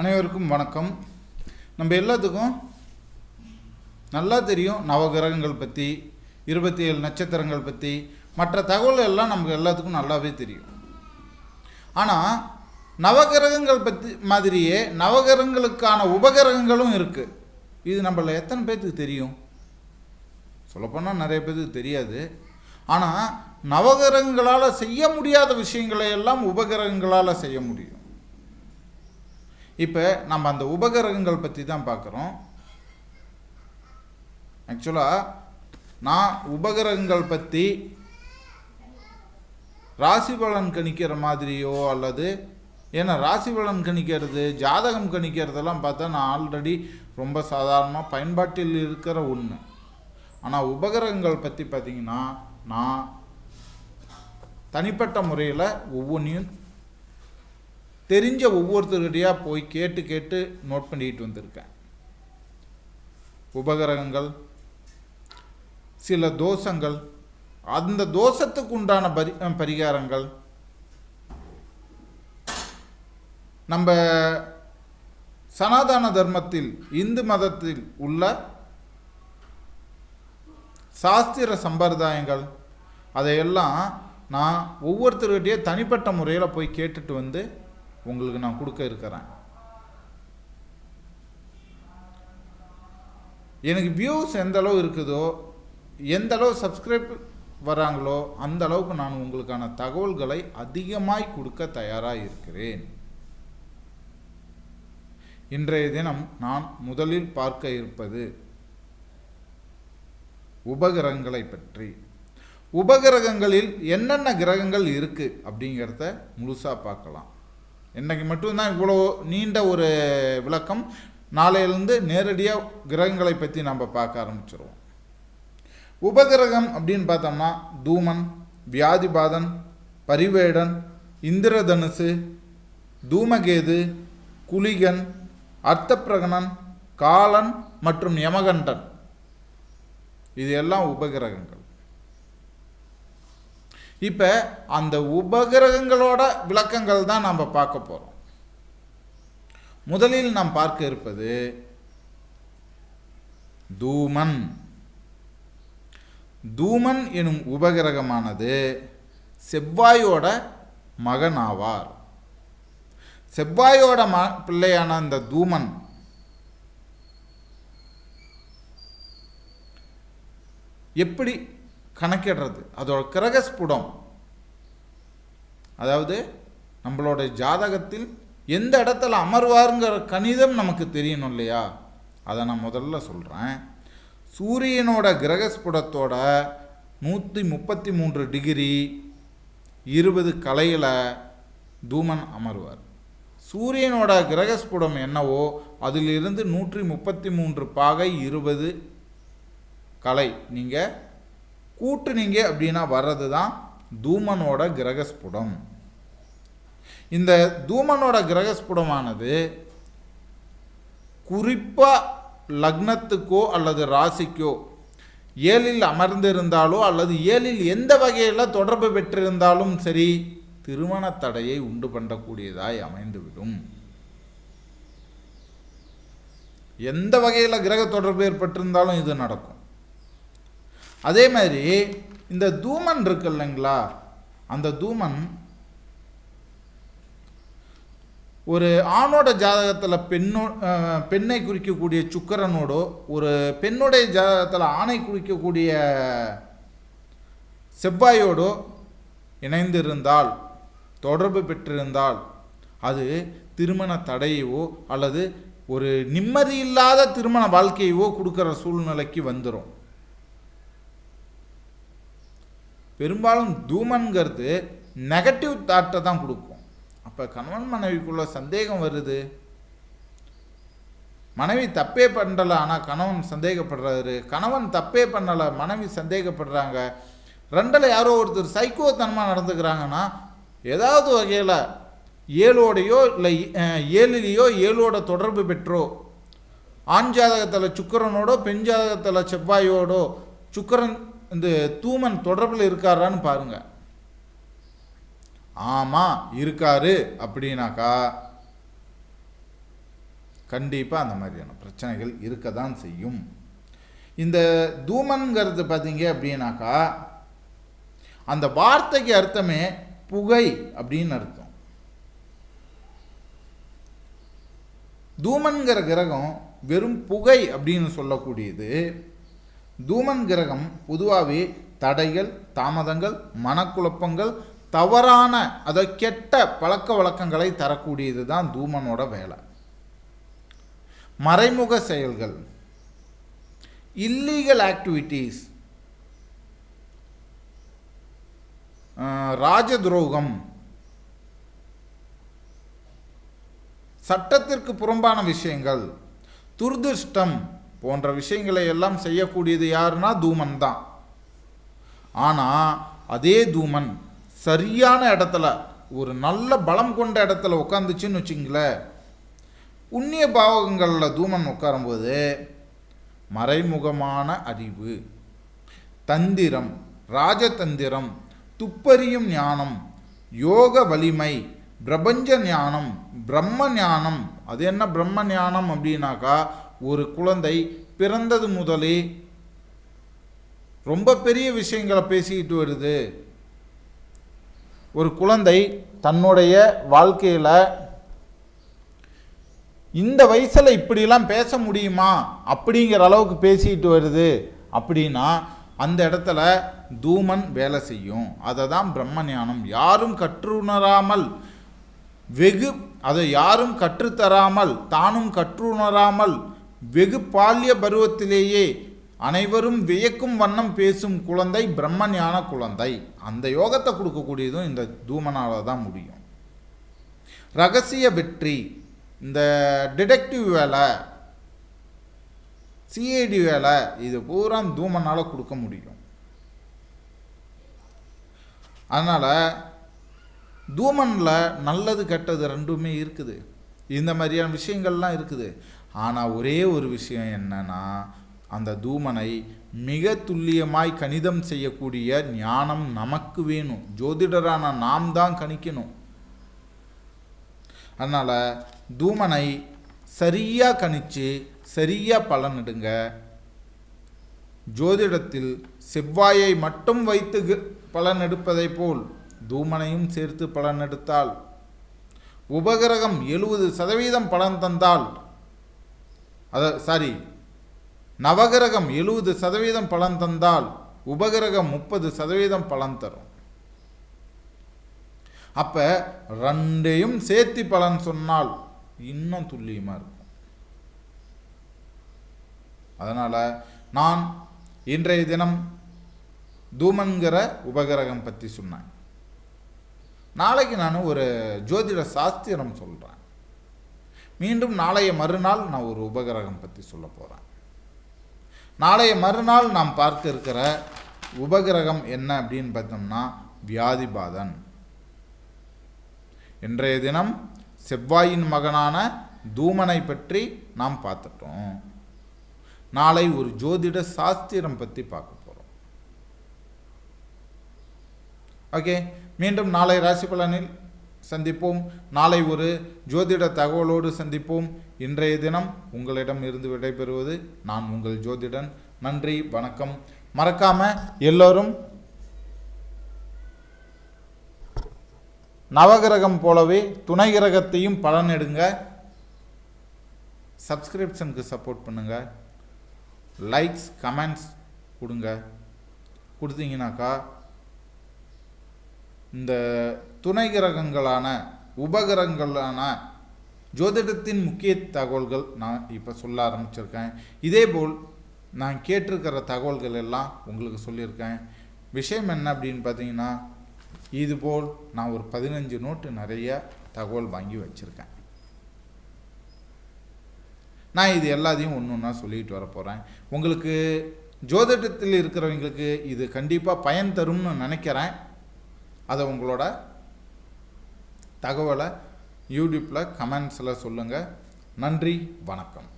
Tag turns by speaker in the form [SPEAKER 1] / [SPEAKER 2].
[SPEAKER 1] அனைவருக்கும் வணக்கம். நம்ம எல்லாத்துக்கும் நல்லா தெரியும் நவகிரகங்கள் பற்றி இருபத்தி ஏழு நட்சத்திரங்கள் பற்றி மற்ற தகவல் எல்லாம் நமக்கு எல்லாத்துக்கும் நல்லாவே தெரியும். ஆனால் நவகிரகங்கள் பற்றி மாதிரியே நவகிரகங்களுக்கான உபகிரகங்களும் இருக்குது இது நம்மள எத்தனை பேர்த்துக்கு தெரியும்? சொல்லப்போனால் நிறைய பேர்த்துக்கு தெரியாது. ஆனால் நவகிரகங்களால் செய்ய முடியாத விஷயங்களை எல்லாம் உபகிரகங்களால் செய்ய முடியும். இப்போ நம்ம அந்த உபகிரகங்கள் பற்றி தான் பார்க்குறோம் ஆக்சுவலாக நான் உபகிரகங்கள் பற்றி ராசி பலன் கணிக்கிற மாதிரியோ அல்லது ஏன்னா ராசி பலன் கணிக்கிறது ஜாதகம் கணிக்கிறதெல்லாம் பார்த்தா நான் ஆல்ரெடி ரொம்ப சாதாரணமாக பயன்பாட்டில் இருக்கிற ஒன்று ஆனால் உபகிரகங்கள் பற்றி பார்த்திங்கன்னா நான் தனிப்பட்ட முறையில் ஒவ்வொன்றையும் தெரிஞ்ச ஒவ்வொருத்தருடையாக போய் கேட்டு கேட்டு நோட் பண்ணிக்கிட்டு வந்திருக்கேன். உபகரகங்கள் சில தோஷங்கள் அந்த தோஷத்துக்கு உண்டான பரி பரிகாரங்கள் நம்ம சனாதன தர்மத்தில் இந்து மதத்தில் உள்ள சாஸ்திர சம்பிரதாயங்கள் அதையெல்லாம் நான் ஒவ்வொருத்தருக்கிட்டே தனிப்பட்ட முறையில் போய் கேட்டுட்டு வந்து உங்களுக்கு நான் கொடுக்க இருக்கிறேன். எனக்கு வியூஸ் எந்த அளவு இருக்குதோ எந்த அளவு சப்ஸ்கிரைப் வராங்களோ அந்த அளவுக்கு நான் உங்களுக்கான தகவல்களை அதிகமாய் கொடுக்க தயாராக இருக்கிறேன். இன்றைய தினம் நான் முதலில் பார்க்க இருப்பது உபகிரகங்களை பற்றி. உபகிரகங்களில் என்னென்ன கிரகங்கள் இருக்குது அப்படிங்கிறத முழுசாக பார்க்கலாம். இன்னைக்கு மட்டும்தான் இவ்வளோ நீண்ட ஒரு விளக்கம். நாளையிலேருந்து நேரடியாக கிரகங்களை பற்றி நம்ம பார்க்க ஆரம்பிச்சிருவோம். உபகிரகம் அப்படின்னு பார்த்தோம்னா தூமன் வியாதிபாதன் பரிவேடன் இந்திரதனுசு தூமகேது குலிகன் அர்த்தப்பிரகணன் காலன் மற்றும் யமகண்டன். இது எல்லாம் உபகிரகங்கள். இப்போ அந்த உபகிரகங்களோட விளக்கங்கள் தான் நாம் பார்க்க போகிறோம் முதலில் நாம் பார்க்க இருப்பது தூமன். தூமன் எனும் உபகிரகமானது செவ்வாயோட மகன் ஆவார் செவ்வாயோட ம பிள்ளையான அந்த தூமன். எப்படி கணக்கிடுறது. அதோட கிரகஸ்புடம். அதாவது நம்மளோட ஜாதகத்தில் எந்த இடத்துல அமர்வாருங்கிற கணிதம் நமக்கு தெரியணும் இல்லையா? அதை நான் முதல்ல சொல்கிறேன் சூரியனோட கிரகஸ்புடத்தோட நூற்றி முப்பத்தி மூன்று டிகிரி இருபது கலையில் தூமன் அமர்வார். சூரியனோட கிரகஸ்புடம் என்னவோ அதிலிருந்து நூற்றி முப்பத்தி மூன்று பாகை இருபது கலை. நீங்கள் கூட்டுனீங்க அப்படின்னா வர்றது தான் தூமனோட கிரகஸ்புடம். இந்த தூமனோட கிரகஸ்புடமானது குறிப்பாக லக்னத்துக்கோ அல்லது ராசிக்கோ ஏழில் அமர்ந்திருந்தாலோ அல்லது ஏழில் எந்த வகையில் தொடர்பு பெற்றிருந்தாலும் சரி திருமண தடையை உண்டு பண்ணக்கூடியதாய் அமைந்துவிடும். எந்த வகையில் கிரக தொடர்பு ஏற்பட்டிருந்தாலும் இது நடக்கும். அதே மாதிரி இந்த தூமன் இருக்கு இல்லைங்களா? அந்த தூமன் ஒரு ஆணோட ஜாதகத்தில் பெண்ணோ பெண்ணை குறிக்கக்கூடிய சுக்கரனோடோ ஒரு பெண்ணுடைய ஜாதகத்தில் ஆணை குறிக்கக்கூடிய செவ்வாயோடோ இணைந்திருந்தால் தொடர்பு பெற்றிருந்தால் அது திருமண தடையவோ அல்லது ஒரு நிம்மதி இல்லாத திருமண வாழ்க்கையவோ கொடுக்குற சூழ்நிலைக்கு வந்துடும் பெரும்பாலும் தூமன்கிறது நெகட்டிவ் தாட்டை தான் கொடுக்கும். அப்போ கணவன் மனைவிக்குள்ள சந்தேகம் வருது? மனைவி தப்பே பண்ணலை ஆனால் கணவன் சந்தேகப்படுறாரு. கணவன் தப்பே பண்ணலை மனைவி சந்தேகப்படுறாங்க. ரெண்டில் யாரோ ஒருத்தர் சைக்கோத்தனமாக நடந்துக்கிறாங்கன்னா ஏதாவது வகையில் ஏழோடையோ இல்லை ஏழுலேயோ ஏழிலேயோ ஏழோட தொடர்பு பெற்றோ ஆண் ஜாதகத்தில் சுக்கரனோடோ பெண் ஜாதகத்தில் செவ்வாயோடோ சுக்கரன் இந்த தூமன் தொடர்பில் இருக்காரான்னு பாருங்க. ஆமாம் இருக்காரு அப்படின்னாக்கா கண்டிப்பாக அந்த மாதிரியான பிரச்சனைகள் இருக்க தான் செய்யும். இந்த தூமன்கிறது பார்த்தீங்க அப்படின்னாக்கா அந்த வார்த்தைக்கு அர்த்தமே புகை அப்படின்னு அர்த்தம். தூமன்கிற கிரகம் வெறும் புகை அப்படின்னு சொல்லக்கூடியது தூமன் கிரகம் பொதுவாகவே தடைகள் தாமதங்கள் மனக்குழப்பங்கள் தவறான அதை கெட்ட பழக்க வழக்கங்களை தரக்கூடியது தான் தூமனோட வேலை. மறைமுக செயல்கள் இல்லீகல் ஆக்டிவிட்டீஸ் ராஜ துரோகம் சட்டத்திற்கு புறம்பான விஷயங்கள் துர்திருஷ்டம் போன்ற விஷயங்களை எல்லாம் செய்யக்கூடியது யாருன்னா தூமன் தான் ஆனால் அதே தூமன் சரியான இடத்துல ஒரு நல்ல பலம் கொண்ட இடத்துல உட்காந்துச்சுன்னு வச்சிங்களேன் புண்ணிய பாவகங்களில் தூமன் உட்காரும்போது மறைமுகமான அறிவு தந்திரம் ராஜதந்திரம் துப்பறியும் ஞானம் யோக வலிமை பிரபஞ்ச ஞானம் பிரம்ம ஞானம் அது என்ன பிரம்ம ஞானம் அப்படின்னாக்கா ஒரு குழந்தை பிறந்தது முதலே ரொம்ப பெரிய விஷயங்களை பேசிக்கிட்டு வருது. ஒரு குழந்தை தன்னுடைய வாழ்க்கையில் இந்த வயசில் இப்படிலாம் பேச முடியுமா? அப்படிங்கிற அளவுக்கு பேசிக்கிட்டு வருது. அப்படின்னா அந்த இடத்துல தூமன் வேலை செய்யும். அதை தான் பிரம்ம ஞானம் யாரும் கற்றுணராமல் வெகு அதை யாரும் கற்றுத்தராமல் தானும் கற்றுணராமல் வெகு பால்ய பருவத்திலேயே அனைவரும் வியக்கும் வண்ணம் பேசும் குழந்தை பிரம்ம ஞான குழந்தை. அந்த யோகத்தை கொடுக்கக்கூடியதும் இந்த தூமனால தான் முடியும். ரகசிய வெற்றி. இந்த டிடெக்டிவ் வேலை சிஐடி வேலை இது பூரா தூமனால் கொடுக்க முடியும். அதனால் தூமனில் நல்லது கெட்டது ரெண்டுமே இருக்குது. இந்த மாதிரியான விஷயங்கள்லாம் இருக்குது. ஆனால் ஒரே ஒரு விஷயம் என்னன்னா அந்த தூமனை மிக துல்லியமாய் கணிதம் செய்யக்கூடிய ஞானம் நமக்கு வேணும். ஜோதிடரான நாம் தான் கணிக்கணும். அதனால் தூமனை சரியாக கணிச்சு சரியாக பலனிடுங்க ஜோதிடத்தில் செவ்வாயை மட்டும் வைத்து பலன் எடுப்பதைப் போல் தூமனையும் சேர்த்து பலன் எடுத்தால் உபகிரகம் எழுபது சதவீதம் பலன் தந்தால் அத சாரி நவகிரகம் எழுபது சதவீதம் பலன் தந்தால் உபகிரகம் முப்பது சதவீதம் பலன் தரும். அப்போ ரெண்டையும் சேர்த்து பலன் சொன்னால் இன்னும் துல்லியமாக இருக்கும். அதனால் நான் இன்றைய தினம் தூமன்கிற உபகிரகம் பற்றி சொன்னேன். நாளைக்கு நான் ஒரு ஜோதிட சாஸ்திரம் சொல்கிறேன் மீண்டும் நாளைய மறுநாள் நான் ஒரு உபகிரகம் பற்றி சொல்ல போகிறேன் நாளைய மறுநாள் நாம் பார்க்க இருக்கிற உபகிரகம் என்ன அப்படின்னு பார்த்தோம்னா வியாதிபாதன். இன்றைய தினம் செவ்வாயின் மகனான தூமனை பற்றி நாம் பார்த்துட்டோம். நாளை ஒரு ஜோதிட சாஸ்திரம் பற்றி பார்க்க போகிறோம் ஓகே மீண்டும் நாளை ராசி பலனில் சந்திப்போம். நாளை ஒரு ஜோதிட தகவலோடு சந்திப்போம். இன்றைய தினம் உங்களிடம் இருந்து விடைபெறுவது நான் உங்கள் ஜோதிடன். நன்றி வணக்கம். மறக்காம எல்லோரும் நவகிரகம் போலவே துணை கிரகத்தையும் பலன் எடுங்க. சப்ஸ்கிரிப்ஷனுக்கு சப்போர்ட் பண்ணுங்க. லைக்ஸ் கமெண்ட்ஸ் கொடுங்க. கொடுத்தீங்கனாக்கா இந்த துணை கிரகங்களான உபகிரகங்களான ஜோதிடத்தின் முக்கிய தகவல்கள் நான் இப்போ சொல்ல ஆரம்பிச்சிருக்கேன். இதேபோல் நான் கேட்டிருக்கிற தகவல்கள் எல்லாம் உங்களுக்கு சொல்லியிருக்கேன். விஷயம் என்ன அப்படின்னு பார்த்தீங்கன்னா இதுபோல் நான் ஒரு பதினஞ்சு நோட்டு நிறைய தகவல் வாங்கி வச்சுருக்கேன். நான் இது எல்லாத்தையும் ஒன்று ஒன்றா சொல்லிட்டு வர போகிறேன் உங்களுக்கு ஜோதிடத்தில் இருக்கிறவங்களுக்கு இது கண்டிப்பாக பயன் தரும்னு நினைக்கிறேன். அதை உங்களோட தகவலை யூடியூப்பில் கமெண்ட்ஸில் சொல்லுங்கள் நன்றி வணக்கம்.